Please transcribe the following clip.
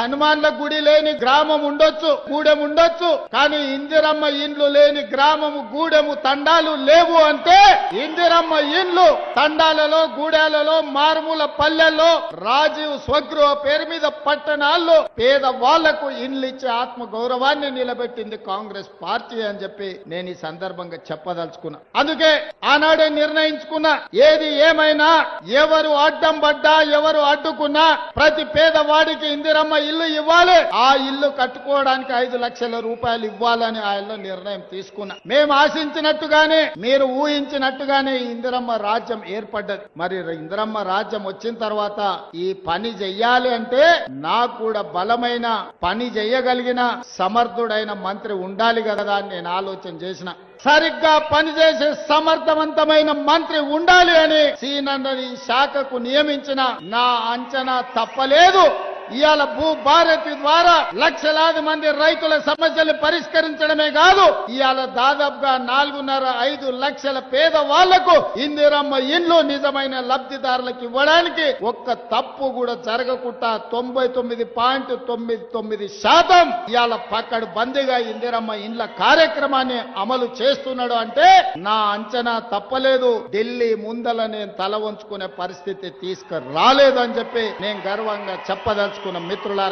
హనుమాన్ల గుడి లేని గ్రామం ఉండొచ్చు గూడెం ఉండొచ్చు కానీ ఇందిరమ్మ ఇండ్లు లేని గ్రామము గూడెము తండాలు లేవు అంటే ఇందిరమ్మ ఇండ్లు తండాలలో గూడాలలో మారుమూల పల్లెల్లో రాజీవ్ స్వగృహ పేరు మీద పట్టణాల్లో పేద వాళ్ళకు ఇండ్లు ఇచ్చే ఆత్మ గౌరవాన్ని నిలబెట్టింది కాంగ్రెస్ పార్టీ అని చెప్పి నేను ఈ సందర్భంగా చెప్పదలుచుకున్నా. అందుకే ఆనాడే నిర్ణయించుకున్నా ఏది ఏమైనా ఎవరు అడ్డం పడ్డా ఎవరు అడ్డుకున్నా ప్రతి పేదవాడికి ఇందిరమ్మ ఇల్లు ఇవ్వాలి. ఆ ఇల్లు కట్టుకోవడానికి ఐదు లక్షల రూపాయలు ఇవ్వాలని ఆయన నిర్ణయం తీసుకున్నా. మేము ఆశించినట్టుగానే మీరు ఊహించినట్టుగానే ఇందిరమ్మ రాజ్యం ఏర్పడ్డది. మరి ఇందిరమ్మ రాజ్యం వచ్చిన తర్వాత ఈ పని చెయ్యాలి అంటే నాకు కూడా బలమైన పని చెయ్యగలిగిన సమర్థుడైన మంత్రి ఉండాలి కదా అని నేను ఆలోచన చేసిన. సరిగ్గా పనిచేసే సమర్థవంతమైన మంత్రి ఉండాలి అని సీనన్నని శాఖకు నియమించిన నా అంచనా తప్పలేదు. ఇవాళ భూ భారతి ద్వారా లక్షలాది మంది రైతుల సమస్యలు పరిష్కరించడమే కాదు ఇవాళ దాదాపుగా నాలుగున్నర ఐదు లక్షల పేద వాళ్ళకు ఇందిరమ్మ ఇండ్లు నిజమైన లబ్ధిదారులకు ఇవ్వడానికి ఒక్క తప్పు కూడా జరగకుండా తొంభై తొమ్మిది పాయింట్ తొమ్మిది తొమ్మిది శాతం ఇవాళ పక్కడు బందీగా ఇందిరమ్మ ఇండ్ల కార్యక్రమాన్ని అమలు చేస్తున్నాడు అంటే నా అంచనా తప్పలేదు. ఢిల్లీ ముందల నేను తల వంచుకునే పరిస్థితి తీసుకురాలేదు అని చెప్పి నేను గర్వంగా చెప్పదలుచుకున్న మిత్రులారా